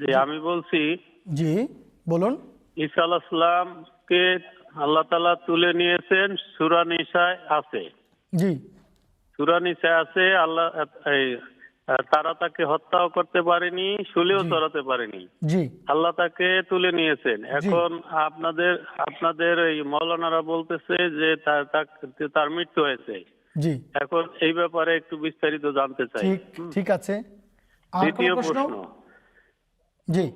যে আমি বলছি জি বলুন। ঈসা আলাহিসামকে আল্লাহ তালা তুলে নিয়েছেন সুরা নিসায় আছে। জি। সুরা নিসায় আছে আল্লাহ তারা তাকে হত্যাও করতে পারেনি শুলেও চড়াতে পারেনি। আল্লাহ তাকে তুলে নিয়েছেন। এখন আপনাদের আপনাদের এই মৌলানারা বলতেছে যে তার মৃত্যু হয়েছে। এখন এই ব্যাপারে একটু বিস্তারিত জানতে চাই। ঠিক আছে। দ্বিতীয় প্রশ্ন। জি।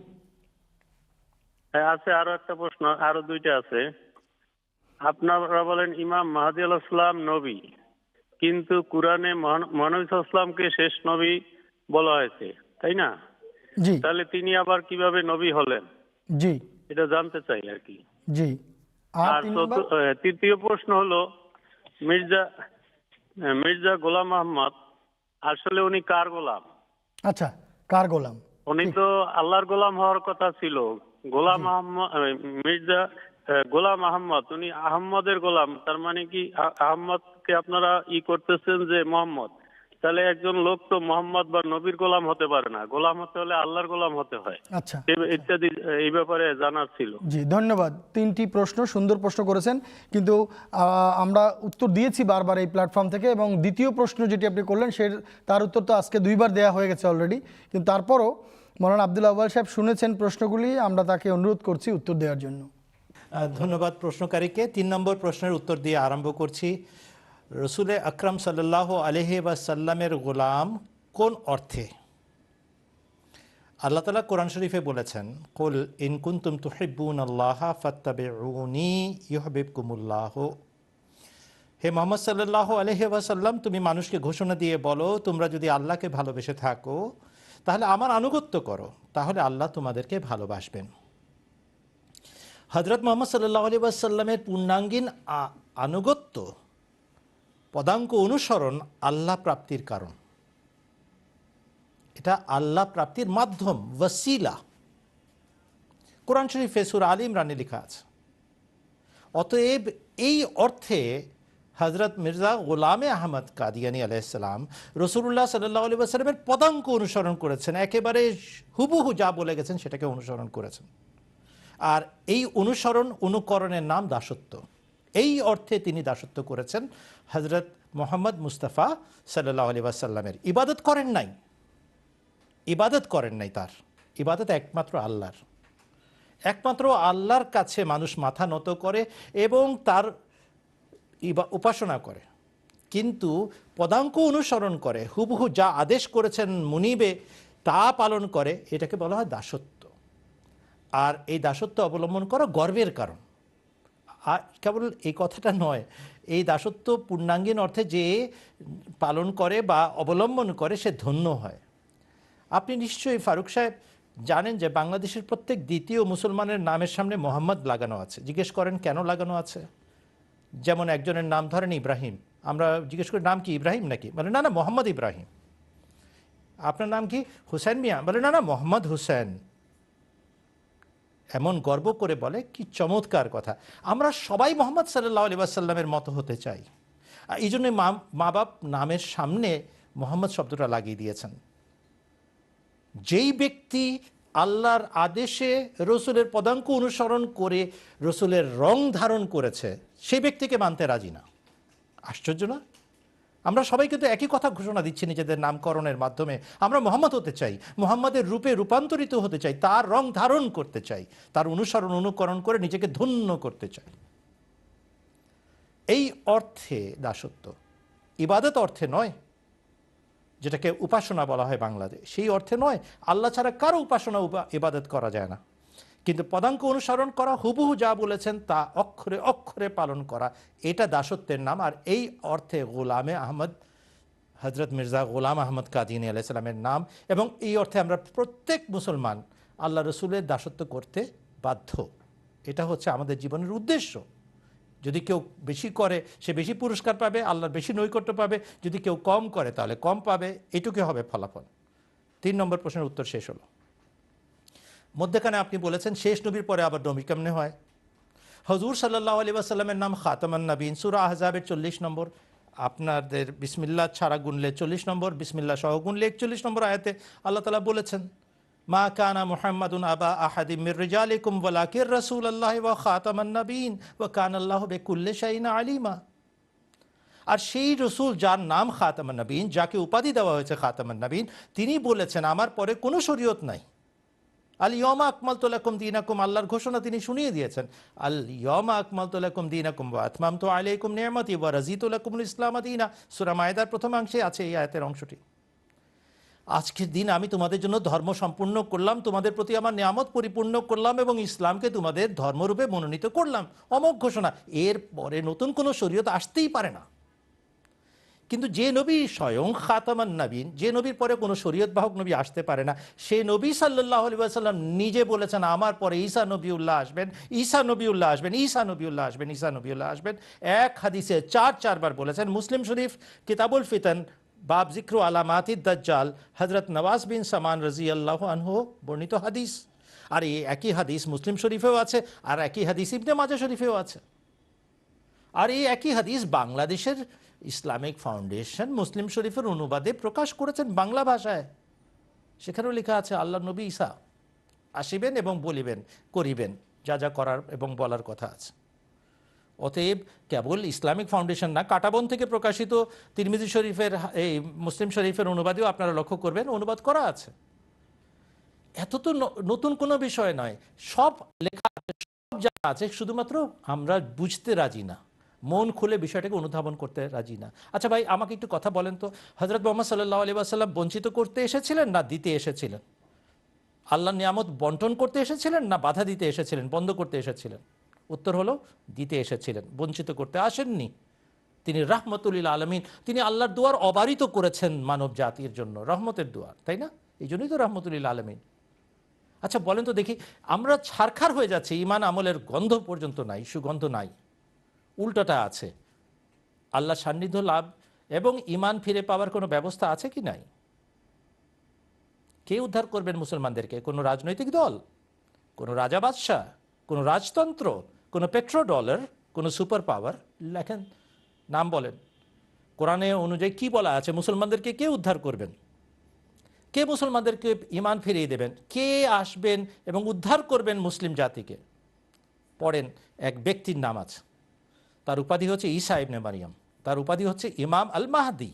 হ্যাঁ আছে আরও একটা প্রশ্ন আরও দুইটা আছে। আপনারা বলেন ইমাম মাহাদি আলাহিসাম নবী কিন্তু কোরআনে মহানবী শেষ নবী বলা হয়েছে তাই না? জি। তাহলে তিনি আবার কীভাবে নবী হলেন? জি। এটা জানতে চাই আর কি। জি। আর আহ, তৃতীয় প্রশ্ন হলো মির্জা মির্জা গোলাম আহমদ আসলে উনি কার গোলাম? আচ্ছা কার গোলাম? উনি তো আল্লাহর গোলাম হওয়ার কথা ছিল। গোলাম আহমদ মির্জা গোলাম আহমদ উনি আহমদের গোলাম। তার মানে কি আ- আহমদকে আপনারা ই করতেছেন যে মোহাম্মদ। তাহলে একজন লোক তো মোহাম্মদ বা নবীর গোলাম হতে পারে না। গোলাম হতে হলে আল্লাহর গোলাম হতে হয়। আচ্ছা। ইত্যাদি এই ব্যাপারে জানার ছিল। জি ধন্যবাদ। তিনটি প্রশ্ন সুন্দর প্রশ্ন করেছেন। কিন্তু আমরা উত্তর দিয়েছি বারবার এই প্ল্যাটফর্ম থেকে এবং দ্বিতীয় প্রশ্ন যেটি আপনি করলেন সে তার উত্তর তো আজকে দুইবার দেয়া হয়ে গেছে অলরেডি কিন্তু তারপরও মৌলানা আব্দুল আব্বাল সাহেব শুনেছেন প্রশ্নগুলি, আমরা তাকে অনুরোধ করছি উত্তর দেওয়ার জন্য। ধন্যবাদ প্রশ্নকারীকে। তিন নম্বর প্রশ্নের উত্তর দিয়ে আরম্ভ করছি। রসুলে আকরাম সাল্লাহ আলহি সাল্লামের গোলাম কোন অর্থে? আল্লাহ তালা কোরআন শরীফে বলেছেন, কুল ইনকুন্তুম তুহিব্বুন আল্লাহ ফাত্তাবিউনি ইউহিবকুমুল্লাহ হে মোহাম্মদ সাল্লাহ আলহি সাল্লাম তুমি মানুষকে ঘোষণা দিয়ে বলো, তোমরা যদি আল্লাহকে ভালোবেসে থাকো তাহলে আমার আনুগত্য করো, তাহলে আল্লাহ তোমাদেরকে ভালোবাসবেন। হজরত মোহাম্মদ সাল্লাহ আলী সাল্লামের পূর্ণাঙ্গীন আনুগত্য, পদাঙ্ক অনুসরণ আল্লাহ প্রাপ্তির কারণ। এটা আল্লাহ প্রাপ্তির মাধ্যম, ওয়াসিলা। কোরআন শরীফ ফেসুর আলী ইমরানে লেখা আছে। অতএব এই অর্থে হজরত মির্জা গোলামে আহমদ কাদিয়ানি আলাইসালাম রসুল্লাহ সাল্লাহ আলী সাল্লামের পদাঙ্ক অনুসরণ করেছেন। একেবারে হুবহু যা বলে গেছেন সেটাকে অনুসরণ করেছেন। আর এই অনুসরণ অনুকরণের নাম দাসত্ব। এই অর্থে তিনি দাসত্ব করেছেন হজরত মোহাম্মদ মুস্তাফা সাল্লাহ আলী ওয়াসাল্লামের। ইবাদত করেন নাই। ইবাদত করেন নাই তার। ইবাদত একমাত্র আল্লাহর। একমাত্র আল্লাহর কাছে মানুষ মাথা নত করে এবং তার ইবা উপাসনা করে। কিন্তু পদাঙ্ক অনুসরণ করে, হুবহু যা আদেশ করেছেন মুনিবে, তা পালন করে, এটাকে বলা হয় দাসত্ব। আর এই দাসত্ব অবলম্বন করা গর্বের কারণ। আর কেবল এই কথাটা নয়, এই দাসত্ব পূর্ণাঙ্গীন অর্থে যে পালন করে বা অবলম্বন করে, সে ধন্য হয়। আপনি নিশ্চয়ই ফারুক সাহেব জানেন যে বাংলাদেশের প্রত্যেক দ্বিতীয় মুসলমানের নামের সামনে মোহাম্মদ লাগানো আছে। জিজ্ঞেস করেন, কেন লাগানো আছে? যেমন একজনের নাম ধরেন ইব্রাহিম। আমরা জিজ্ঞেস করি, নাম কি, ইব্রাহিম নাকি? বলে, না না, মোহাম্মদ ইব্রাহিম। আপনার নাম কি? হুসেন মিয়া। বলে, না না, মোহাম্মদ হুসেন। এমন গর্ব করে বলে, কি চমৎকার কথা। আমরা সবাই মোহাম্মদ সাল্লাহ আলী আসাল্লামের মতো হতে চাই। আর এই জন্য মা মা বাপ নামের সামনে মোহাম্মদ শব্দটা লাগিয়ে দিয়েছেন। যেই ব্যক্তি আল্লাহর আদেশে রসুলের পদাঙ্ক অনুসরণ করে রসুলের রং ধারণ করেছে সেই ব্যক্তিকে মানতে রাজি না। আশ্চর্য না? আমরা সবাই কিন্তু একই কথা ঘোষণা দিচ্ছি নিজেদের নামকরণের মাধ্যমে। আমরা মোহাম্মদ হতে চাই, মোহাম্মদের রূপে রূপান্তরিত হতে চাই, তার রং ধারণ করতে চাই, তার অনুসরণ অনুকরণ করে নিজেকে ধন্য করতে চাই। এই অর্থে দাসত্ব। ইবাদত অর্থে নয় যেটাকে উপাসনা বলা হয় বাংলাদেশ সেই অর্থে নয়, আল্লাহ ছাড়া কারও উপাসনা উপা- ইবাদত করা যায় না। কিন্তু পদাঙ্ক অনুসরণ করা, হুবহু যা বলেছেন তা অক্ষরে অক্ষরে পালন করা, এটা দাসত্বের নাম। আর এই অর্থে গোলামে আহমদ হজরত মির্জা গোলাম আহমদ কাদিনী আলাইসালামের নাম এবং এই অর্থে আমরা প্রত্যেক মুসলমান আল্লাহ রসুলের দাসত্ব করতে বাধ্য। এটা হচ্ছে আমাদের জীবনের উদ্দেশ্য। যদি কেউ বেশি করে, সে বেশি পুরস্কার পাবে, আল্লাহর বেশি নৈকট্য পাবে, যদি কেউ কম করে, তাহলে কম পাবে এটুকু হবে ফলাফল। তিন নম্বর প্রশ্নের উত্তর শেষ হলো। মধ্যেখানে আপনি বলেছেন, শেষ নবীর পরে আবার নবী কেমনে হয়? হজুর সাল্লাহ আলী আসাল্লামের নাম খাতামান নবীন সুরা আহজাবের চল্লিশ নম্বর। আপনাদের বিসমিল্লা ছাড়া গুনলে চল্লিশ নম্বর বিসমিল্লা সহ গুনলে একচল্লিশ নম্বর আয়াতে আল্লাহ তালা বলেছেন মা কানা মুহাম্মাদুন আবা আহাদিম মির রিজালিকুম ওয়ালাকির রাসূলুল্লাহ ওয়া খাতামান নাবিয়িন, ওয়া কানা আল্লাহু বিকুল্লি শাইইন আলিমা। আর সেই রসুল যার নাম খাতামান নবীন যাকে উপাধি দেওয়া হয়েছে খাতামান নবীন তিনি বলেছেন, আমার পরে কোনো শরীয়ত নাই। আল ইয়মা আকমাল তোলাকুম দিন আকুম আল্লাহর ঘোষণা তিনি শুনিয়ে দিয়েছেন। আল ইয়মা আকমাল তোলাকুম দিন আকুম আতমাম তো আলাইকুম নিয়ামতি, ওয়া রাজিতুলাকুম ইসলাম দিনা, সুরা মায়দার প্রথমাংশে আছে এই আয়াতের অংশটি। আজকের দিন আমি তোমাদের জন্য ধর্ম সম্পূর্ণ করলাম, তোমাদের প্রতি আমার নিয়ামত পরিপূর্ণ করলাম এবং ইসলামকে তোমাদের ধর্মরূপে মনোনীত করলাম। অমোঘ ঘোষণা। এর পরে নতুন কোনো শরীয়ত আসতেই পারে না। কিন্তু যে নবী স্বয়ং খাতামান নবীন যে নবীর পরে কোনো শরীয়ত বাহক নবী আসতে পারে না, সে নবী সাল্লাহ আলি সাল্লাম নিজে বলেছেন, আমার পরে ঈসা নবীউল্লাহ আসবেন, ঈসা নবীউল্লাহ আসবেন, ঈসা নবীউল্লাহ আসবেন, ঈসা নবীউল্লাহ আসবেন। এক হাদিসে চার, চারবার বলেছেন, মুসলিম শরীফ কিতাবুল ফিতন বাব জিক্র আলামাতি দাজ্জাল হজরত নওয়াজ বিন সামান রাজি আল্লাহ আনহু বর্ণিত হাদিস। আর এই একই হাদিস মুসলিম শরীফেও আছে, আর একই হাদিস ইবনে মাজা শরীফেও আছে। আর এই একই হাদিস বাংলাদেশের ইসলামিক ফাউন্ডেশন মুসলিম শরীফের অনুবাদে প্রকাশ করেছেন বাংলা ভাষায়। সেখানেও লেখা আছে আল্লাহ নবী ইসা আসিবেন এবং বলিবেন, করিবেন। যা যা করার এবং বলার কথা আছে। অতএব কেবল ইসলামিক ফাউন্ডেশন না, কাটাবন থেকে প্রকাশিত তিরমিজি শরীফের, এই মুসলিম শরীফের অনুবাদেও আপনারা লক্ষ্য করবেন, অনুবাদ করা আছে। এত তো নতুন কোনো বিষয় নয়। সব লেখা আছে, সব জানা আছে, শুধুমাত্র আমরা বুঝতে রাজি না। মন খুলে বিষয়টাকে অনুধাবন করতে রাজি না। আচ্ছা ভাই, আমাকে একটু কথা বলেন তো। হজরত মোহাম্মদ সাল্লাহ আলী আসাল্লাম বঞ্চিত করতে এসেছিলেন না দিতে এসেছিলেন? আল্লাহ নিয়ামত বন্টন করতে এসেছিলেন না বাধা দিতে এসেছিলেন, বন্ধ করতে এসেছিলেন? উত্তর হলো দিতে এসেছিলেন, বঞ্চিত করতে আসেননি। তিনি রাহমতুল্লিল আলমিন, তিনি আল্লাহর দুয়ার অবারিত করেছেন মানব জাতির জন্য, রহমতের দুয়ার, তাই না? এই জন্যই তো রহমতুল্লিল আলমিন। আচ্ছা বলেন তো দেখি, আমরা ছারখার হয়ে যাচ্ছি ইমান আমলের গন্ধ পর্যন্ত নাই, সুগন্ধ নাই, উল্টোটা আছে। আল্লাহ সান্নিধ্য লাভ এবং ইমান ফিরে পাওয়ার কোনো ব্যবস্থা আছে কি নাই? কে উদ্ধার করবেন মুসলমানদেরকে? কোনো রাজনৈতিক দল? কোনো রাজা বাদশাহ? কোনো রাজতন্ত্র? কোনো পেট্রো ডলার কোনো সুপার পাওয়ার লেখেন, নাম বলেন। কোরআনে অনুযায়ী কি বলা আছে? মুসলমানদেরকে কে উদ্ধার করবেন? কে মুসলমানদেরকে ইমান ফিরিয়ে দেবেন? কে আসবেন এবং উদ্ধার করবেন মুসলিম জাতিকে? পড়েন, এক ব্যক্তির নাম আছে। তার উপাধি হচ্ছে ঈসা ইবনে মারিয়াম। তার উপাধি হচ্ছে ইমাম আল মাহাদি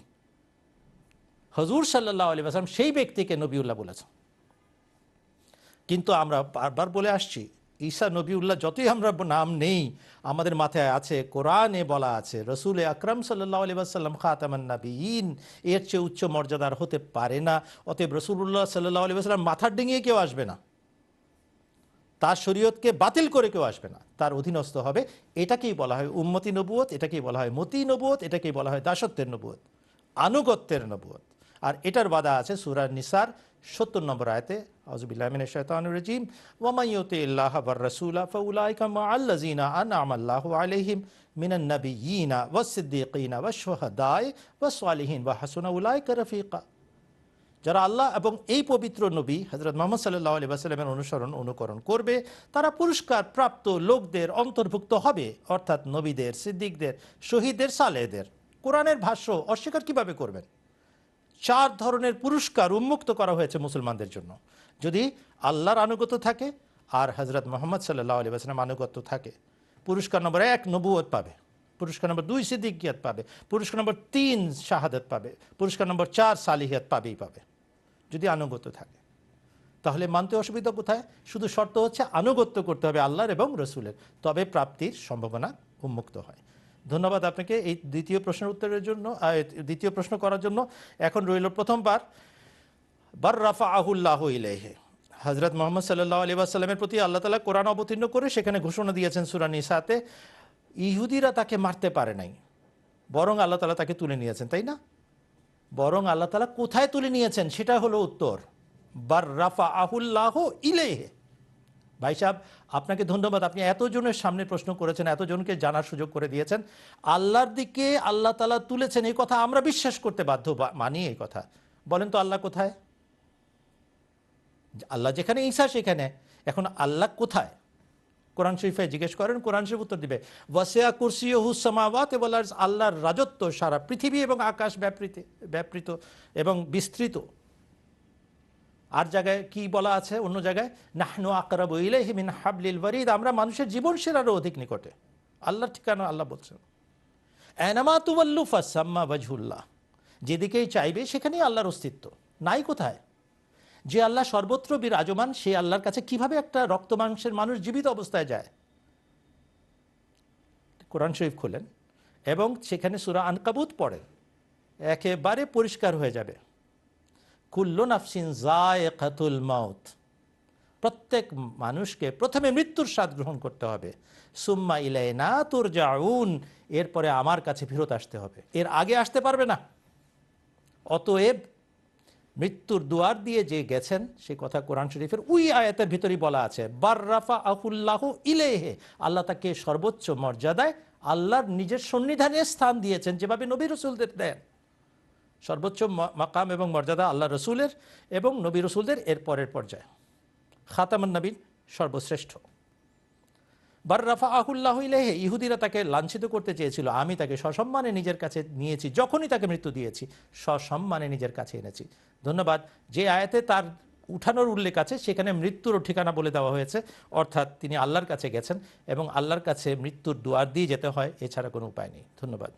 হজুর সাল্লাহ আলী আসলাম সেই ব্যক্তিকে নবীউল্লাহ বলেছেন। কিন্তু আমরা বারবার বলে আসছি ঈসা নবীউল্লাহ যতই আমরা নাম নেই, আমাদের মাথায় আছে, কোরআনে বলা আছে, রসুল আকরাম সাল্লাহ আলী আসাল্লাম খাতামান এর চেয়ে উচ্চ মর্যাদার হতে পারে না। অতএব রসুল্লাহ সাল্লাহ আলী আসাল্লাম মাথার ডিঙিয়ে কেউ আসবে না। তার শরীয়তকে বাতিল করে কেউ আসবে না। তার অধীনস্থ হবে, এটাকেই বলা হয় উম্মতি নবুয়ত, এটাকেই বলা হয় মতি নবুয়ত, এটাকেই বলা হয় দাসত্বের নবুয়ত, আনুগত্যের নবুয়ত। আর এটার বাধা আছে সুরার নিসার সত্তর নম্বর আয়তে ইল্লাহ আনআমা আল্লাহু ওয়া হাসুনা যারা আল্লাহ এবং এই পবিত্র নবী হজরত মোহাম্মদ সাল্লাহ অনুসরণ অনুকরণ করবে, তারা পুরস্কার প্রাপ্ত লোকদের অন্তর্ভুক্ত হবে, অর্থাৎ নবীদের, সিদ্দিকদের, শহীদদের, সালেহদের। কোরআনের ভাষ্য অস্বীকার কীভাবে করবেন? চার ধরনের পুরস্কার উন্মুক্ত করা হয়েছে মুসলমানদের জন্য। যদি আল্লাহর আনুগত থাকে, আর হজরত মোহাম্মদ সাল্লাহ আলী আসলাম আনুগত্য থাকে, পুরস্কার নম্বর এক নবুয়ত পাবে, পুরস্কার নম্বর দুই সিদ্দিকিয়াত পাবে, পুরস্কার নম্বর তিন শাহাদত পাবে, পুরস্কার নম্বর চার সালিহিয়াত পাবেই পাবে, যদি আনুগত্য থাকে। তাহলে মানতে অসুবিধা কোথায়? শুধু শর্ত হচ্ছে আনুগত্য করতে হবে আল্লাহর এবং রসুলের, তবে প্রাপ্তির সম্ভাবনা উন্মুক্ত হয়। ধন্যবাদ আপনাকে এই দ্বিতীয় প্রশ্নের উত্তরের জন্য দ্বিতীয় প্রশ্ন করার জন্য। এখন রইল প্রথমবার। বার রাফা আহুল্লাহ ইলেহে হজরত মোহাম্মদ সাল্লাহ আলী আসাল্লামের প্রতি আল্লাহ তালা কোরআন অবতীর্ণ করে সেখানে ঘোষণা দিয়েছেন সুরানি সাথে ইহুদিরা তাকে মারতে পারে নাই। বরং আল্লাহ তালা তাকে তুলে নিয়েছেন, তাই না? বরং আল্লাহ তালা কোথায় তুলে নিয়েছেন, সেটা হলো উত্তর। বার রাফা আহুল্লাহ ইলেহে ভাই সাহেব, আপনাকে ধন্যবাদ। আপনি এতজনের সামনে প্রশ্ন করেছেন, এতজনকে জানার সুযোগ করে দিয়েছেন। আল্লাহর দিকে আল্লাহ তালা তুলেছেন, এই কথা আমরা বিশ্বাস করতে বাধ্য মানি এই কথা। বলেন তো আল্লাহ কোথায়? আল্লাহ যেখানে, ঈসা সেখানে। এখন আল্লাহ কোথায়? কোরআন শরীফে জিজ্ঞেস করেন, কোরআন শরীফ উত্তর দিবে। ওয়াসিয়া কুরসি হুসামাওয়াত বলার আল্লাহর রাজত্ব সারা পৃথিবী এবং আকাশ ব্যাপৃত ব্যাপৃত এবং বিস্তৃত। আর জায়গায় কি বলা আছে? অন্য জায়গায়, নাহনু আকরাবু ইলাইহি মিন হাবলিল ওয়ারিদ আমরা মানুষের জীবন সেরারও অধিক নিকটে। আল্লাহর ঠিকানা আল্লাহ বলছেন। এনামা তুবাল্লু ফাসাম্মা ওয়াজহুল্লাহ যেদিকেই চাইবে সেখানেই আল্লাহর অস্তিত্ব। নাই কোথায়? যে আল্লাহ সর্বত্র বিরাজমান, সে আল্লাহর কাছে কীভাবে একটা রক্ত মাংসের মানুষ জীবিত অবস্থায় যায়? কোরআন শরীফ খোলেন, এবং সেখানে সুরা আনকাবুত পড়েন। একেবারে পরিষ্কার হয়ে যাবে। নাফসিন মাউত। প্রত্যেক মানুষকে প্রথমে মৃত্যুর স্বাদ গ্রহণ করতে হবে। সুম্মা ইলাই না তোর যাউন এরপরে আমার কাছে ফেরত আসতে হবে। এর আগে আসতে পারবে না। অতএব মৃত্যুর দুয়ার দিয়ে যে গেছেন, সে কথা কোরআন শরীফের উই আয়াতের ভিতরেই বলা আছে। বার্রাফা আহুল্লাহ ইলেহে আল্লাহ তাকে সর্বোচ্চ মর্যাদায় আল্লাহর নিজের সন্নিধানে স্থান দিয়েছেন, যেভাবে নবী রসুলদের দেন। সর্বোচ্চ মাকাম এবং মর্যাদা আল্লাহ রসুলের এবং নবী রসুলদের এর পরের পর্যায়ে। খাতামান নবীর সর্বশ্রেষ্ঠ। বার্রাফা আহুল্লাহ ইলেহে ইহুদিরা তাকে লাঞ্ছিত করতে চেয়েছিল। আমি তাকে সসম্মানে নিজের কাছে নিয়েছি, যখনই তাকে মৃত্যু দিয়েছি, সসম্মানে নিজের কাছে এনেছি। ধন্যবাদ। যে আয়াতে তার উঠানোর উল্লেখ আছে, সেখানে মৃত্যুরও ঠিকানা বলে দেওয়া হয়েছে। অর্থাৎ তিনি আল্লাহর কাছে গেছেন এবং আল্লাহর কাছে মৃত্যুর দুয়ার দিয়ে যেতে হয়, এছাড়া কোনো উপায় নেই। ধন্যবাদ।